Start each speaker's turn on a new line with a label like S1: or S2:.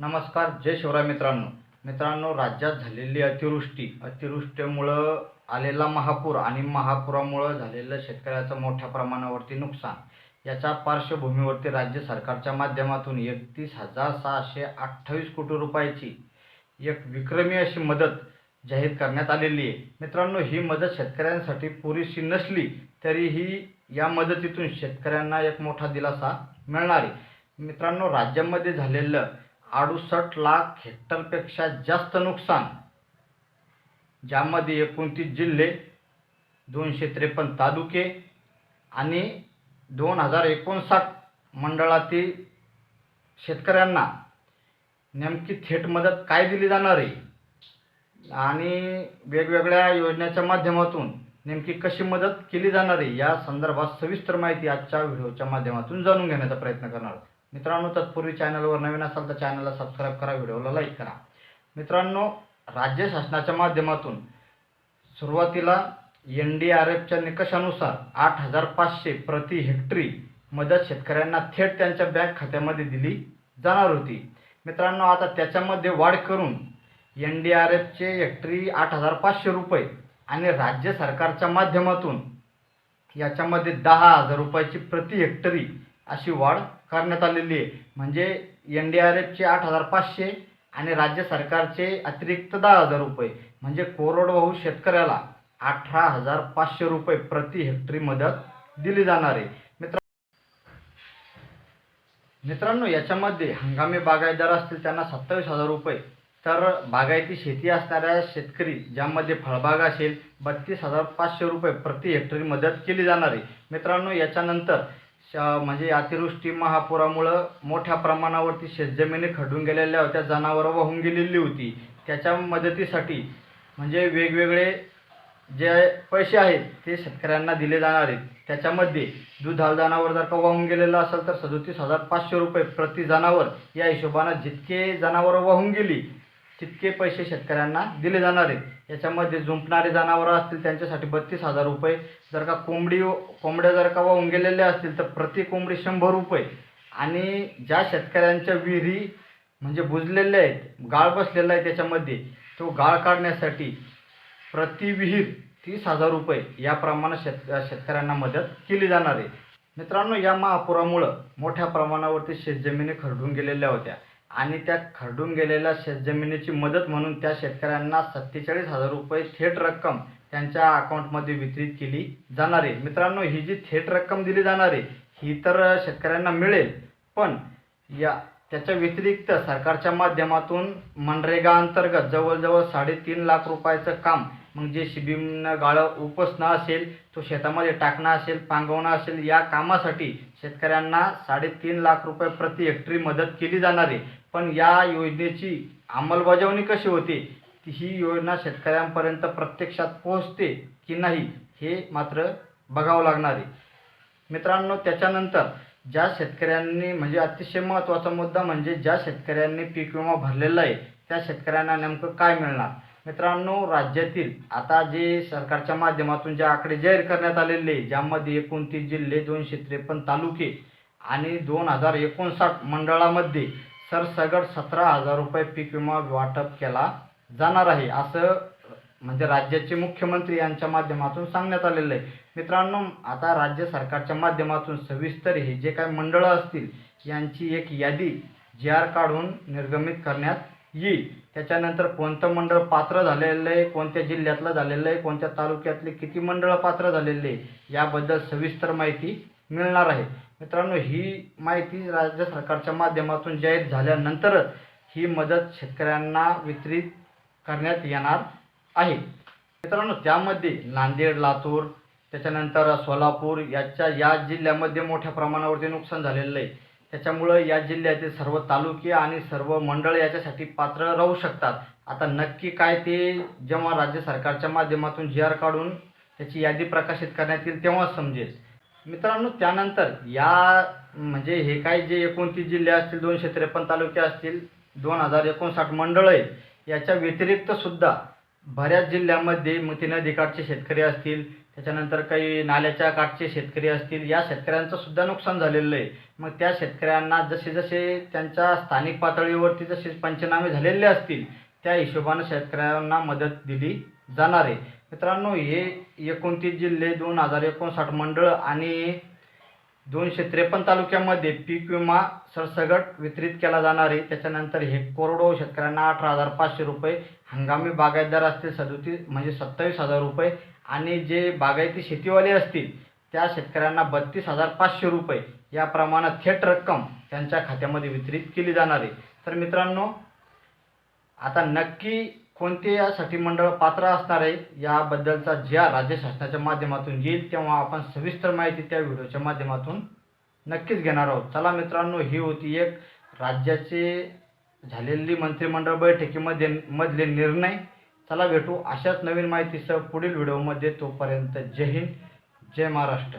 S1: नमस्कार जय शिवराय मित्रांनो. मित्रांनो राज्यात झालेली अतिवृष्टी अतिवृष्टीमुळं आलेला महापूर आणि महापुरामुळं झालेलं शेतकऱ्याचं मोठ्या प्रमाणावरती नुकसान याच्या पार्श्वभूमीवरती राज्य सरकारच्या माध्यमातून एकतीस हजार सहाशे अठ्ठावीस कोटी रुपयाची एक विक्रमी अशी मदत जाहीर करण्यात आलेली आहे. मित्रांनो ही मदत शेतकऱ्यांसाठी पुरेशी नसली तरीही या मदतीतून शेतकऱ्यांना एक मोठा दिलासा मिळणार आहे. मित्रांनो राज्यामध्ये झालेलं अडुसष्ट लाख हेक्टरपेक्षा जास्त नुकसान ज्यामध्ये एकोणतीस जिल्हे दोनशे त्रेपन्न तालुके आणि दोन हजार एकोणसाठ मंडळातील शेतकऱ्यांना नेमकी थेट मदत काय दिली जाणार आहे आणि वेगवेगळ्या योजनेच्या माध्यमातून नेमकी कशी मदत केली जाणार आहे या संदर्भात सविस्तर माहिती आजच्या व्हिडिओच्या माध्यमातून जाणून घेण्याचा प्रयत्न करणार आहोत. मित्रांनो तत्पूर्वी चॅनलवर नवीन असाल तर चॅनलला सबस्क्राईब करा व्हिडिओला लाईक करा. मित्रांनो राज्य शासनाच्या माध्यमातून सुरुवातीला एन डी आर एफच्या निकषानुसार आठ हजार पाचशे प्रति हेक्टरी मदत शेतकऱ्यांना थेट त्यांच्या बँक खात्यामध्ये दिली जाणार होती. मित्रांनो आता त्याच्यामध्ये वाढ करून एन डी आर एफचे हेक्टरी आठ हजार पाचशे रुपये आणि राज्य सरकारच्या माध्यमातून याच्यामध्ये दहा हजार रुपयाची प्रति हेक्टरी अशी वाढ करण्यात आलेली आहे. म्हणजे एन डी आर एफचे आठ हजार पाचशे आणि राज्य सरकारचे अतिरिक्त दहा हजार रुपये. म्हणजे कोरडवाहू शेतकऱ्याला अठरा हजार पाचशे रुपये प्रति हेक्टरी मदत दिली जाणार आहे. मित्र मित्रांनो याच्यामध्ये हंगामी बागायतदार असतील त्यांना सत्तावीस हजार रुपये. तर बागायती शेती असणाऱ्या शेतकरी ज्यामध्ये फळबाग असेल बत्तीस हजार पाचशे रुपये प्रति हेक्टरी मदत केली जाणार आहे. मित्रांनो याच्यानंतर श म्हणजे अतिवृष्टी महापुरामुळं मोठ्या प्रमाणावरती शेतजमिनी खडून गेलेल्या होत्या जनावरं वाहून गेलेली होती. त्याच्या मदतीसाठी म्हणजे वेगवेगळे जे पैसे आहेत ते शेतकऱ्यांना दिले जाणार आहेत. त्याच्यामध्ये दुधाल जनावर जर का वाहून गेलेलं असेल तर सदोतीस हजार पाचशे रुपये प्रति जनावर या हिशोबानं जितके जनावरं वाहून गेली तितके पैसे शेतकऱ्यांना दिले जाणार आहेत. याच्यामध्ये जुंपणारे जनावरं असतील त्यांच्यासाठी बत्तीस हजार रुपये. जर का कोंबडी कोंबड्या जर का वाहून गेलेल्या असतील तर प्रति कोंबडी शंभर रुपये. आणि ज्या शेतकऱ्यांच्या विहिरी म्हणजे बुजलेल्या आहेत गाळ बसलेला आहे त्याच्यामध्ये तो गाळ काढण्यासाठी प्रति विहीर तीस हजार रुपये याप्रमाणे शेत शेतकऱ्यांना मदत केली जाणार आहे. मित्रांनो या महापुरामुळं मोठ्या प्रमाणावरती शेतजमिनी खरडून गेलेल्या होत्या. आणि त्या खरडून गेलेल्या शेतजमिनीची मदत म्हणून त्या शेतकऱ्यांना सत्तेचाळीस हजार रुपये थेट रक्कम त्यांच्या अकाउंटमध्ये वितरित केली जाणार. आहे मित्रांनो ही जी थेट रक्कम दिली जाणार आहे ही तर शेतकऱ्यांना मिळेल पण या त्याच्या व्यतिरिक्त सरकारच्या माध्यमातून मनरेगा अंतर्गत जवळजवळ साडेतीन लाख रुपयाचं काम मग जे शिबिमनं गाळं उपसणं असेल तो शेतामध्ये टाकणं असेल पांगवणं असेल या कामासाठी शेतकऱ्यांना साडेतीन लाख रुपये प्रति हेक्टरी मदत केली जाणार आहे. पण या योजनेची अंमलबजावणी कशी होते? ही योजना शेतकऱ्यांपर्यंत प्रत्यक्षात पोहोचते की नाही हे मात्र बघावं लागणार आहे. मित्रांनो त्याच्यानंतर ज्या शेतकऱ्यांनी म्हणजे अतिशय महत्त्वाचा मुद्दा म्हणजे ज्या शेतकऱ्यांनी पीक विमा भरलेला आहे त्या शेतकऱ्यांना नेमकं काय मिळणार? मित्रांनो राज्यातील आता जे सरकारच्या माध्यमातून जे आकडे जाहीर करण्यात आलेले आहे, ज्यामध्ये एकोणतीस जिल्हे दोनशे त्रेपन्न तालुके आणि दोन हजार एकोणसाठ मंडळामध्ये सरसगट सतरा हजार रुपये पीक विमा वाटप केला जाणार आहे. असं म्हणजे राज्याचे मुख्यमंत्री यांच्या माध्यमातून सांगण्यात आलेलं आहे. मित्रांनो आता राज्य सरकारच्या माध्यमातून सविस्तर हे जे काही मंडळं असतील यांची एक यादी जी आर काढून निर्गमित करण्यात येईल त्याच्यानंतर कोणतं मंडळ पात्र झालेलं आहे? कोणत्या जिल्ह्यातलं झालेलं आहे? कोणत्या तालुक्यातले किती मंडळं पात्र झालेले आहे? याबद्दल सविस्तर माहिती मिळणार आहे. मित्रांनो ही माहिती राज्य सरकारच्या माध्यमातून जाहीर झाल्यानंतरच ही मदत शेतकऱ्यांना वितरित करण्यात येणार आहे. मित्रांनो त्यामध्ये नांदेड लातूर त्याच्यानंतर सोलापूर याच्या या जिल्ह्यामध्ये मोठ्या प्रमाणावरती नुकसान झालेलं आहे. त्याच्यामुळं या जिल्ह्यातील सर्व तालुके आणि सर्व मंडळ याच्यासाठी पात्र राहू शकतात. आता नक्की काय ते जेव्हा राज्य सरकारच्या माध्यमातून जी आर काढून त्याची यादी प्रकाशित करण्यात येईल तेव्हा समजेल. मित्रांनो त्यानंतर या म्हणजे हे काय जे एकोणतीस जिल्हे असतील दोनशे त्रेपन्न तालुके असतील दोन हजार एकोणसाठ मंडळ आहे याच्या व्यतिरिक्त सुद्धा बऱ्याच जिल्ह्यामध्ये मती नदीकाठचे शेतकरी असतील त्याच्यानंतर काही नाल्याच्या काठचे शेतकरी असतील या शेतकऱ्यांचं सुद्धा नुकसान झालेलं आहे. मग त्या शेतकऱ्यांना जसे जसे त्यांच्या स्थानिक पातळीवरती जसे पंचनामे झालेले असतील त्या हिशोबानं शेतकऱ्यांना मदत दिली जाणार आहे. मित्रांनो हे एकोणतीस जिल्हे दोन हजार एकोणसाठ मंडळ आणि दोनशे त्रेपन्न तालुक्यामध्ये पीक विमा सरसगट वितरित केला जाणार आहे. त्याच्यानंतर हे कोरडो शेतकऱ्यांना अठरा हजार पाचशे रुपये हंगामी बागायतदार असतील सदोतीस म्हणजे सत्तावीस हजार रुपये आणि जे बागायती शेतीवाले असतील त्या शेतकऱ्यांना बत्तीस हजार पाचशे रुपये या प्रमाणात थेट रक्कम त्यांच्या खात्यामध्ये वितरित केली जाणार आहे. तर मित्रांनो आता नक्की कोणते यासाठी मंडळ पात्र असणार आहे याबद्दलचा ज्या राज्य शासनाच्या माध्यमातून येईल तेव्हा आपण सविस्तर माहिती त्या व्हिडिओच्या माध्यमातून नक्कीच घेणार आहोत. चला मित्रांनो ही होती एक राज्याचे झालेली मंत्रिमंडळ बैठकीमध्ये मधले निर्णय. चला भेटू अशाच नवीन माहितीसह पुढील व्हिडिओमध्ये. तोपर्यंत जय हिंद जय महाराष्ट्र.